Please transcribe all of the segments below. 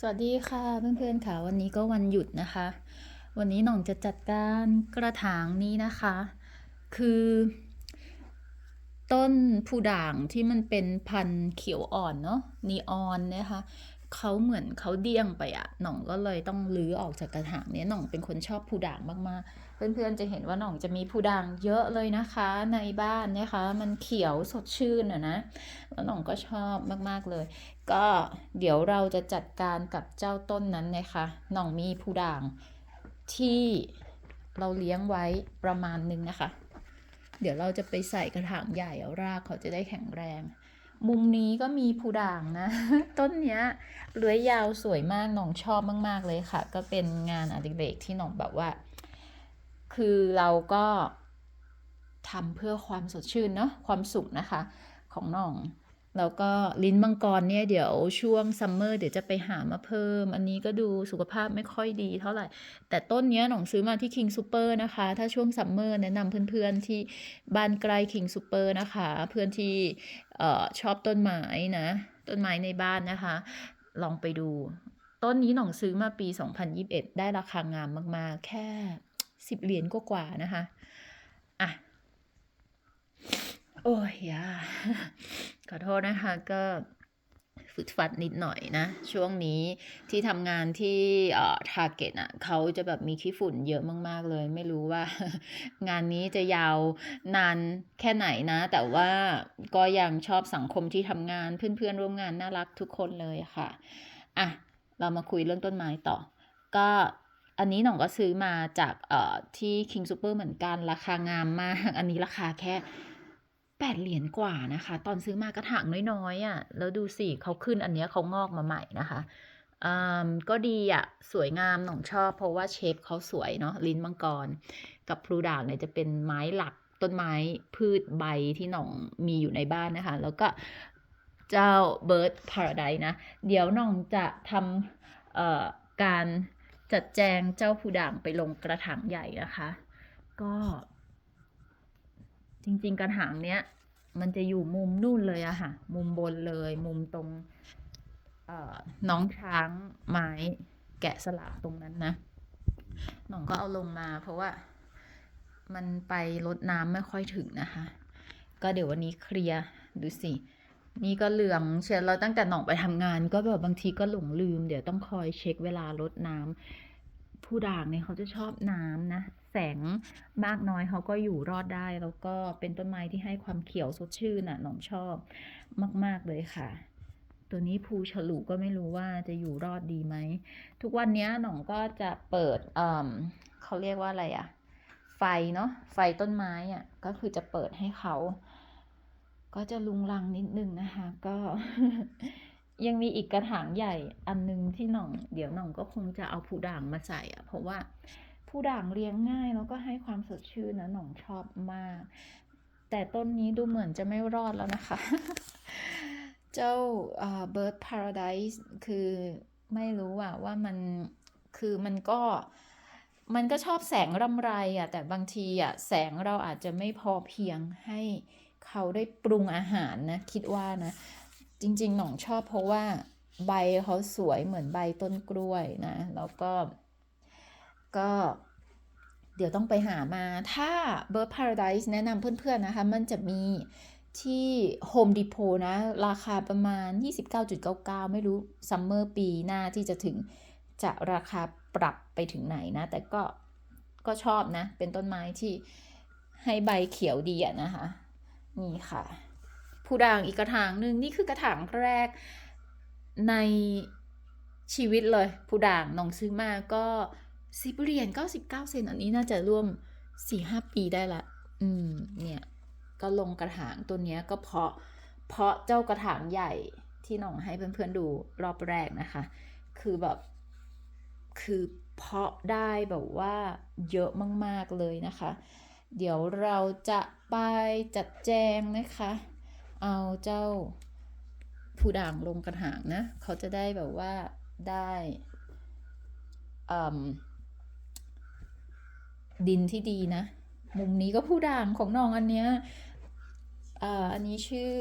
สวัสดีค่ะเพื่อนๆค่ะวันนี้ก็วันหยุดนะคะ วันนี้หน่องจะจัดการกระถางนี้นะคะ คือ ต้นผู้ด่างที่มันเป็นพันธุ์เขียวอ่อนเนาะนีออนนะคะ เขาเหมือนเขาเดี้ยงไปอะหน่องก็เลยต้องรื้อออกจากกระถางเนี้ยหน่องเป็นคนชอบผู้ด่างมากๆ เพื่อนๆจะเห็นว่าหน่องจะมีผู้ด่างเยอะเลยนะคะ ในบ้านนะคะ มันเขียวสดชื่นอะนะแล้วหน่องก็ชอบมากๆเลย ก็เดี๋ยวเราจะจัดการกับเจ้าต้นนั้นนะคะหน่องมีผู้ด่างที่เราเลี้ยงไว้ประมาณนึงนะคะ เดี๋ยวเราจะไปใส่กระถางใหญ่เอารากเขาจะได้แข็งแรง มุมนี้ก็มีผู้ด่างนะ ต้นเนี้ยเลื้อยยาวสวยมากน้องชอบมาก ๆ เลยค่ะ ก็เป็นงานอดิเรกที่น้องแบบว่า คือเราก็ทำเพื่อความสดชื่นเนาะความสุขนะคะ ของน้อง แล้วก็ลิ้นมังกรเนี่ยเดี๋ยวช่วงซัมเมอร์เดี๋ยวจะไปหามาเพิ่ม อันนี้ก็ดูสุขภาพไม่ค่อยดีเท่าไหร่ แต่ต้นเนี้ยหน่องซื้อมาที่ King Super นะคะ ถ้าช่วงซัมเมอร์แนะนำเพื่อนๆที่บ้านใกล้ King Super นะคะ เพื่อนที่เอ่อชอบต้นไม้นะ ต้นไม้ในบ้านนะคะ ลองไปดู ต้นนี้หน่องซื้อมาปี 2021 ได้ราคางามมากๆ แค่ 10 เหรียญกว่าๆนะคะ อะ โอ้ยยา ขอโทษนะคะก็ฝึกฟัดนิดหน่อยนะ ช่วงนี้ที่ทำงานที่เอ่อทาร์เก็ตอะเขาจะแบบมีขี้ฝุ่นเยอะมาก ๆ เลย ไม่รู้ว่า งานนี้จะยาวนานแค่ไหนนะ แต่ว่าก็ยังชอบสังคมที่ทำงานเพื่อน ๆ ร่วมงานน่ารักทุกคนเลยค่ะอะเรามาคุยเรื่องต้นไม้ต่อ ก็อันนี้หน่องก็ซื้อมาจากเอ่อที่ King Super เหมือนกัน ราคางามมาก อันนี้ราคาแค่ แปดเหรียญกว่านะคะ ตอนซื้อมากระถางน้อยๆอะ่ะ แล้วดูสิเขาขึ้นอันเนี้ยเขางอกมาใหม่นะคะอืมก็ดีอะ่ะ สวยงามหน่องชอบ เพราะว่าเชฟเขาสวยเนาะลิ้นมังกร กับพลูด่างเนี่ยจะเป็นไม้หลักต้นไม้พืชใบที่หน่องมีอยู่ในบ้านนะคะ แล้วก็เจ้า Bird Paradise นะ เดี๋ยวหน่องจะทำเอ่อการจัดแจงเจ้าผู้ด่างไปลงกระถางใหญ่นะคะ ก็ จริง ๆ กระถางเนี้ย มันจะอยู่มุมนู่นเลยอะค่ะ มุมบนเลย มุมตรงน้องช้างไม้แกะสลักตรงนั้นนะหน่องก็เอาลงมา เพราะว่ามันไปรดน้ำไม่ค่อยถึงนะคะ ก็เดี๋ยววันนี้เคลียร์ดูสิ นี่ก็เหลืองเชียเราตั้งแต่หน่องไปทำงาน ก็แบบบางทีก็หลงลืม เดี๋ยวต้องคอยเช็คเวลารดน้ำ ผู้ด่างเนี่ยเขาจะชอบน้ำนะ แสงมากน้อยเขาก็อยู่รอดได้ แล้วก็เป็นต้นไม้ที่ให้ความเขียวสดชื่นน่ะหน่องชอบมาก ๆ เลยค่ะ ตัวนี้ภูฉลูก็ไม่รู้ว่าจะอยู่รอดดีไหม ทุกวันเนี้ยหน่องก็จะเปิดเอ่มเขาเรียกว่าอะไรอะไฟเนาะไฟต้นไม้อะก็คือจะเปิดให้เขาก็จะลุงลังนิดนึงนะคะ ก็ ยังมีอีกกระถางใหญ่อันนึงที่หน่อง เดี๋ยวหน่องก็คงจะเอาผู้ด่างมาใส่อะเพราะว่าผู้ด่างเลี้ยงง่ายแล้วก็ให้ความสดชื่นนะหน่องชอบมาก แต่ต้นนี้ดูเหมือนจะไม่รอดแล้วนะคะ เจ้าเอ่อ Bird Paradise คือไม่รู้อะว่ามันคือมันก็มันก็ชอบแสงรำไรอะแต่บางทีอะแสงเราอาจจะไม่พอเพียงให้เขาได้ปรุงอาหารนะ คิดว่านะ จริงๆ หน่องชอบเพราะว่าใบเขาสวยเหมือนใบต้นกล้วยนะ แล้วก็ก็ เดี๋ยวต้องไปหามา ถ้า Bird Paradise แนะนำเพื่อนๆนะคะ มันจะมีที่ Home Depot นะ ราคาประมาณ 29.99 ไม่รู้ซัมเมอร์ปีหน้าที่จะถึงจะราคาปรับไปถึงไหนนะ แต่ก็ก็ชอบนะ เป็นต้นไม้ที่ให้ใบเขียวดีอะนะคะ นี่ค่ะ ผู้ด่างอีกกระถางหนึ่งนี่คือกระถางแรกในชีวิตเลยผู้ด่างหนองซื้อมาก็สิบเหรียญเก้าสิบเก้าเซนอันนี้น่าจะร่วมสี่ห้าปีได้ละ อืม เนี่ย ก็ลงกระถางตัวเนี้ยก็เพาะ เพาะเจ้ากระถางใหญ่ที่น่องให้เพื่อนๆดูรอบแรกนะคะ คือแบบ คือเพาะได้แบบว่าเยอะมากๆเลยนะคะ เดี๋ยวเราจะไปจัดแจงนะคะ เอาเจ้าผู้ด่างลงกระถางนะ เขาจะได้แบบว่าได้ดินที่ดีนะ มุมนี้ก็ผู้ด่างของน้องอันเนี้ยอ่าอันนี้ชื่อ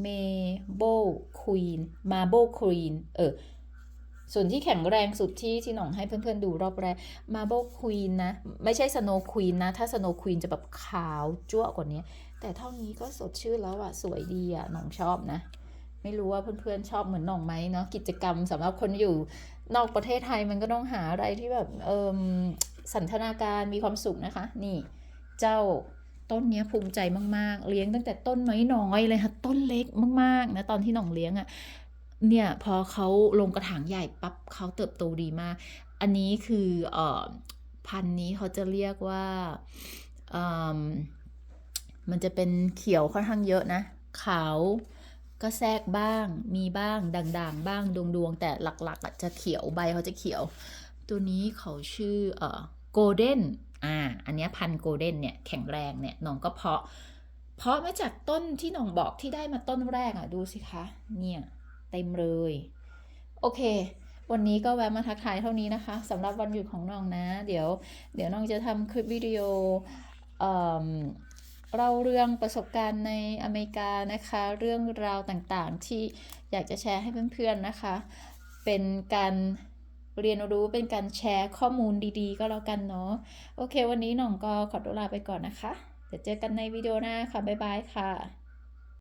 เมโบควีนมาโบควีนเออ ส่วนที่แข็งแรงสุดที่ที่หน่องให้เพื่อนๆดูรอบแรก Marble Queen นะ ไม่ใช่ Snow Queen นะ ถ้า Snow Queen จะแบบขาวจั่วกว่านี้ แต่เท่านี้ก็สดชื่นแล้วอะสวยดีอะหน่องชอบนะ ไม่รู้ว่าเพื่อนๆชอบเหมือนหน่องไหมเนาะกิจกรรมสำหรับคนอยู่นอกประเทศไทยมันก็ต้องหาอะไรที่แบบเอิมสันทนาการมีความสุขนะคะ นี่เจ้าต้นนี้ภูมิใจมาก ๆ เลี้ยงตั้งแต่ต้นไม้น้อยเลยค่ะต้นเล็กมากๆนะตอนที่หน่องเลี้ยงอะ่ะ เนี่ยพอเขาลงกระถางใหญ่ปั๊บเขาเติบโตดีมาก อันนี้คือเอ่อพันธุ์นี้เขาจะเรียกว่าเอิ่มมันจะเป็นเขียวค่อนข้างเยอะนะ ขาวก็แทรกบ้างมีบ้างด่างๆ บ้างดวงๆ แต่หลักๆอะจะเขียวใบเขาจะเขียว ตัวนี้เขาชื่อเอ่อโกลเด้นอ่าอันนี้พันโกลเด้นเนี่ยแข็งแรงเนี่ยน้องก็เพาะ เพาะมาจากต้นที่น้องบอกที่ได้มาต้นแรกอะดูสิคะเนี่ย เต็มเลย โอเค วันนี้ก็แวะมาทักทายเท่านี้นะคะสำหรับวันหยุดของน้องนะ เดี๋ยว เดี๋ยวน้องจะทำคลิปวิดีโอเอ่อเล่าเรื่องประสบการณ์ในอเมริกานะคะ เรื่องราวต่างๆ ที่อยากจะแชร์ให้เพื่อนๆนะคะ เป็นการเรียนรู้เป็นการแชร์ข้อมูลดีๆ ก็แล้วกันเนาะโอเค วันนี้น้องก็ขอตัวลาไปก่อนนะคะ เดี๋ยวเจอกันในวิดีโอหน้าค่ะ บ๊ายบายค่ะ